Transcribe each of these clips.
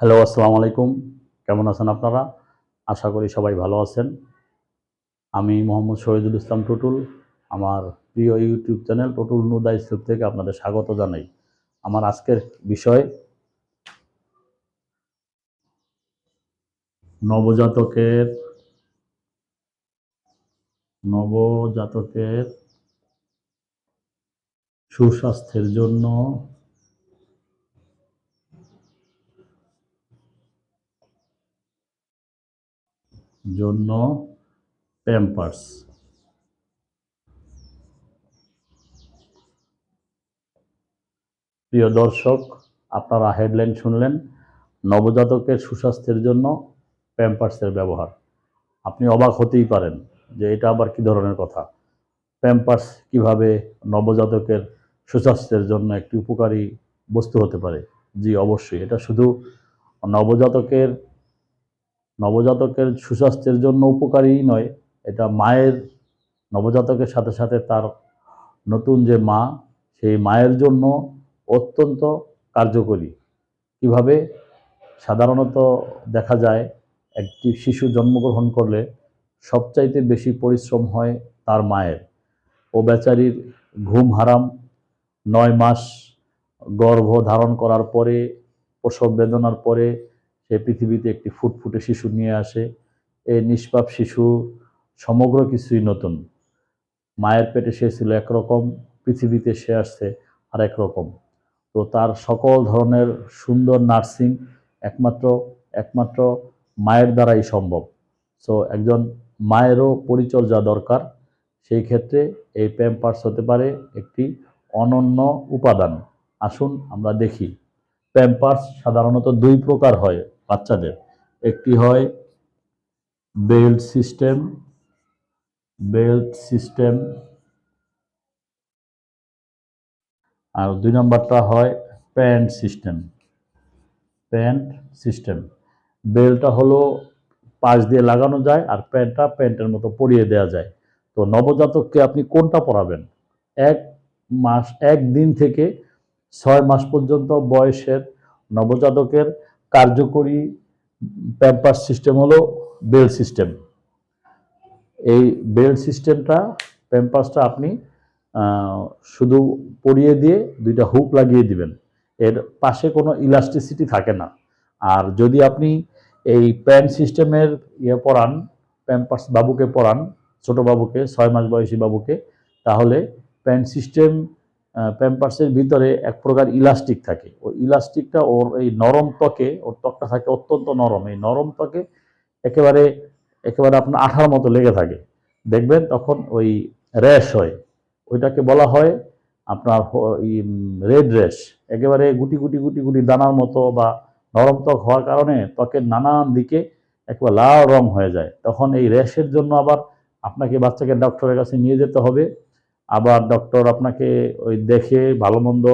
Hello, আসসালামু আলাইকুম। কেমন আছেন আপনারা? আশা করি সবাই ভালো আছেন। আমি মোহাম্মদ শহীদুল ইসলাম টুটুল। আমার প্রিয় ইউটিউব চ্যানেল টুটুল নুদা ইসলুপ থেকে আপনাদের স্বাগত জানাই। আমার আজকের বিষয়, নবজাতকের নবজাতকের সুস্বাস্থ্যের জন্য জন্য প্যাম্পার্স প্রিয় দর্শক, আপনারা হেডলাইন শুনলেন, নবজাতকের সুস্বাস্থ্যের জন্য প্যাম্পার্সের ব্যবহার। আপনি অবাক হতেই পারেন যে এটা আবার কি ধরনের কথা। প্যাম্পার্স কীভাবে নবজাতকের সুস্বাস্থ্যের জন্য একটি উপকারী বস্তু হতে পারে? জি, অবশ্যই। এটা শুধু নবজাতকের নবজাতকের সুস্বাস্থ্যের জন্য উপকারী নয়, এটা মায়ের, নবজাতকের সাথে সাথে তার নতুন যে মা, সেই মায়ের জন্য অত্যন্ত কার্যকরী। কীভাবে? সাধারণত দেখা যায়, একটি শিশু জন্মগ্রহণ করলে সবচাইতে বেশি পরিশ্রম হয় তার মায়ের। ও বেচারির ঘুম হারাম, নয় মাস গর্ভ ধারণ করার পরে, প্রসব বেদনার পরে সে পৃথিবীতে একটি ফুটফুটে শিশু নিয়ে আসে। এই নিষ্পাপ শিশু সমগ্র কিছুই নতুন। মায়ের পেটে সে ছিল একরকম, পৃথিবীতে সে আসছে আর একরকম তো তার সকল ধরনের সুন্দর নার্সিং একমাত্র একমাত্র মায়ের দ্বারাই সম্ভব। সো একজন মায়েরও পরিচর্যা দরকার। সেই ক্ষেত্রে এই প্যাম্পার্স হতে পারে একটি অনন্য উপাদান। আসুন আমরা দেখি। প্যাম্পার্স সাধারণত দুই প্রকার হয়। বাচ্চাদের। একটি হয় বেল্ট সিস্টেম বেল্ট সিস্টেম, আর দুই নম্বরটা হয় প্যান্ট সিস্টেম প্যান্ট সিস্টেম। বেল্টটা হলো পাশ দিয়ে লাগানো যায় আর প্যান্টটা প্যান্টের মতো পরিয়ে দেওয়া যায়। তো নবজাতককে আপনি কোনটা পরাবেন? এক মাস, এক দিন থেকে ছয় মাস পর্যন্ত বয়সের নবজাতকের কার্যকরী প্যাম্পার সিস্টেম হলো বেল সিস্টেম। এই বেল সিস্টেমটা প্যাম্পাসটা আপনি শুধু পরিয়ে দিয়ে দুইটা হুক লাগিয়ে দিবেন। এর পাশে কোনো ইলাস্টিসিটি থাকে না। আর যদি আপনি এই প্যান্ট সিস্টেমের ইয়ে পরান প্যাম্পার্স বাবুকে পরান ছোট বাবুকে, ছয় মাস বয়সী বাবুকে, তাহলে প্যান্ট সিস্টেম প্যাম্পার্সের ভিতরে এক প্রকার ইলাস্টিক থাকে। ওই ইলাস্টিকটা ওর এই নরম ত্বকে, ওর ত্বকটা থাকে অত্যন্ত নরম। এই নরম ত্বকে একেবারে একেবারে আপনার আঠার মতো লেগে থাকে। দেখবেন তখন ওই র্যাশ হয়। ওইটাকে বলা হয় আপনার রেড র্যাশ একেবারে গুটি গুটি গুটি গুটি দানার মতো বা নরম ত্বক হওয়ার কারণে ত্বকের নানান দিকে একেবারে লাল রং হয়ে যায়। তখন এই র্যাশের জন্য আবার আপনাকে বাচ্চাকে ডক্টরের কাছে নিয়ে যেতে হবে। আবার ডক্টর আপনাকে ওই দেখে, ভালো মন্দ,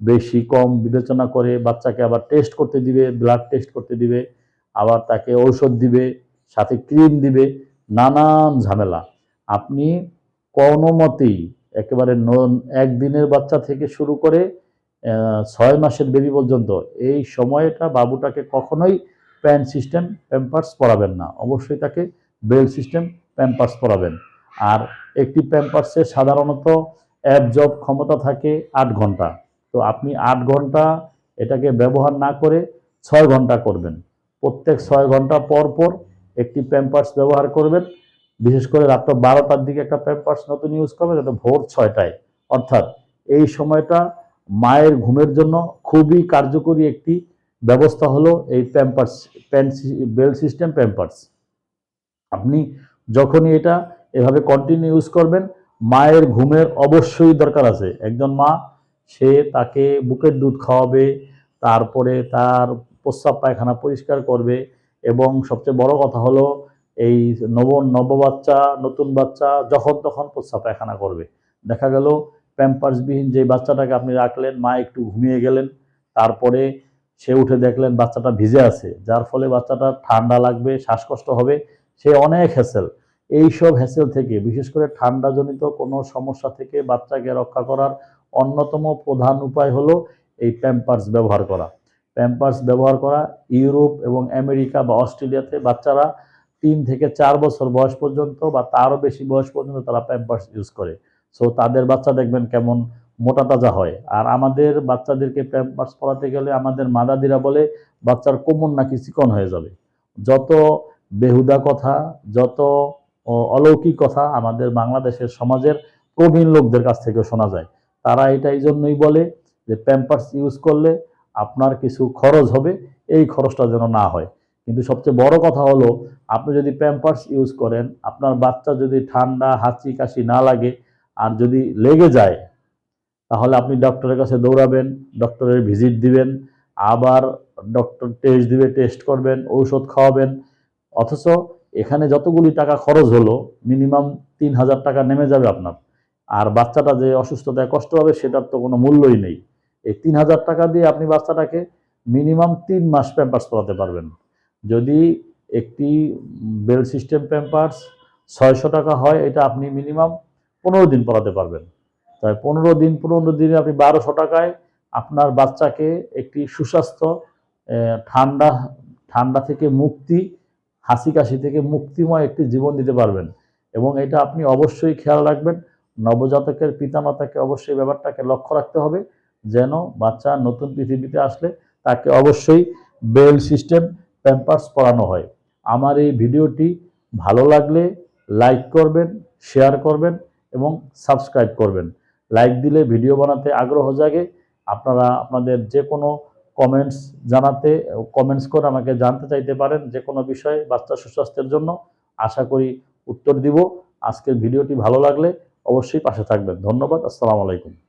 বেশি কম বিবেচনা করে বাচ্চাকে আবার টেস্ট করতে দিবে ব্লাড টেস্ট করতে দিবে, আবার তাকে ঔষধ দিবে, সাথে ক্রিম দিবে, নানান ঝামেলা। আপনি কোনো মতেই একেবারে একদিনের বাচ্চা থেকে শুরু করে ছয় মাসের বেবি পর্যন্ত এই সময়টা বাবুটাকে কখনোই প্যান্ট সিস্টেম প্যাম্পার্স পরাবেন না। অবশ্যই তাকে বেল সিস্টেম প্যাম্পার্স পরাবেন। আর একটি প্যাম্পার্সে সাধারণত অ্যাবজব ক্ষমতা থাকে আট ঘণ্টা। তো আপনি আট ঘণ্টা এটাকে ব্যবহার না করে ছয় ঘণ্টা করবেন। প্রত্যেক ছয় ঘণ্টা পর পর একটি প্যাম্পার্স ব্যবহার করবেন। বিশেষ করে রাত্র বারোটার দিকে একটা প্যাম্পার্স নতুন ইউজ করবেন যাতে ভোর ছয়টায়। অর্থাৎ এই সময়টা মায়ের ঘুমের জন্য খুবই কার্যকরী একটি ব্যবস্থা হলো এই Pampers pant belt system Pampers. আপনি যখনই এটা এভাবে কন্টিনিউ ইউজ করবেন। মায়ের ঘুমের অবশ্যই দরকার আছে। একজন মা, সে তাকে বুকের দুধ খাওয়াবে, তারপরে তার প্রস্রাব পায়খানা পরিষ্কার করবে এবং সবচেয়ে বড় কথা হলো এই নব নব বাচ্চা, নতুন বাচ্চা যখন তখন প্রস্রাব পায়খানা করবে। দেখা গেল প্যাম্পার্সবিহীন যে বাচ্চাটাকে আপনি রাখলেন, মা একটু ঘুমিয়ে গেলেন, তারপরে সে উঠে দেখলেন বাচ্চাটা ভিজে আছে, যার ফলে বাচ্চাটা ঠান্ডা লাগবে, শ্বাসকষ্ট হবে, সে অনেক হ্যাসেল এইসব হ্যাসেল থেকে, বিশেষ করে ঠান্ডাজনিত কোনো সমস্যা থেকে বাচ্চাকে রক্ষা করার অন্যতম প্রধান উপায় হলো এই প্যাম্পার্স ব্যবহার করা। প্যাম্পার্স ব্যবহার করা ইউরোপ এবং আমেরিকা বা অস্ট্রেলিয়াতে বাচ্চারা তিন থেকে চার বছর বয়স পর্যন্ত বা তারও বেশি বয়স পর্যন্ত তারা প্যাম্পার্স ইউজ করে। সো তাদের বাচ্চা দেখবেন কেমন মোটা তাজা হয়। আর আমাদের বাচ্চাদেরকে প্যাম্পার্স পরাতে গেলে আমাদের মাদাদিরা বলে, বাচ্চার কোমর নাকি চিকন হয়ে যাবে। যত বেহুদা কথা, যত অলৌকিক কথা আমাদের বাংলাদেশের সমাজের প্রবীণ লোকদের কাছ থেকে শোনা যায়। তারা এটা এই জন্যই বলে যে প্যাম্পার্স ইউজ করলে আপনার কিছু খরচ হবে, এই খরচটা যেন না হয়। কিন্তু সবচেয়ে বড় কথা হলো, আপনি যদি প্যাম্পার্স ইউজ করেন, আপনার বাচ্চা যদি ঠান্ডা, হাঁচি, কাশি না লাগে আর যদি লেগে যায়, তাহলে আপনি ডক্টরের কাছে দৌড়াবেন ডক্টরের ভিজিট দিবেন, আবার ডক্টর টেস্ট দিবে টেস্ট করবেন, ঔষধ খাওয়াবেন। অথচ এখানে যতগুলি টাকা খরচ হলো মিনিমাম তিন হাজার টাকা নেমে যাবে আপনার। আর বাচ্চাটা যে অসুস্থতায় কষ্ট হবে, সেটার তো কোনো মূল্যই নেই। এই তিন হাজার টাকা দিয়ে আপনি বাচ্চাটাকে মিনিমাম তিন মাস প্যাম্পার্স পরাতে পারবেন। যদি একটি বেল সিস্টেম প্যাম্পার্স ছয়শো টাকা হয়, এটা আপনি মিনিমাম পনেরো দিন পরাতে পারবেন। তাই পনেরো দিন, পনেরো দিনে আপনি বারোশো টাকায় আপনার বাচ্চাকে একটি সুস্বাস্থ্য ঠান্ডা ঠান্ডা থেকে মুক্তি হাসি কাশি থেকে মুক্তিময় একটি জীবন দিতে পারবেন। এবং এটা আপনি অবশ্যই খেয়াল রাখবেন, নবজাতকের পিতামাতাকে অবশ্যই ব্যাপারটাকে লক্ষ্য রাখতে হবে, যেন বাচ্চা নতুন পৃথিবীতে আসলে তাকে অবশ্যই বেল সিস্টেম প্যাম্পার্স পরানো হয়। আমার এই ভিডিওটি ভালো লাগলে লাইক করবেন শেয়ার করবেন এবং সাবস্ক্রাইব করবেন। লাইক দিলে ভিডিও বানাতে আগ্রহ জাগে। আপনারা, আপনাদের যে কোনো কমেন্টস জানাতে কমেন্টস করে আমাকে জানতে চাইতে পারেন যে কোনো বিষয়ে বাচ্চা সুস্বাস্থ্যের জন্য আশা করি উত্তর দিব। আজকের ভিডিওটি ভালো লাগলে অবশ্যই পাশে থাকবেন। ধন্যবাদ, আসসালামু আলাইকুম।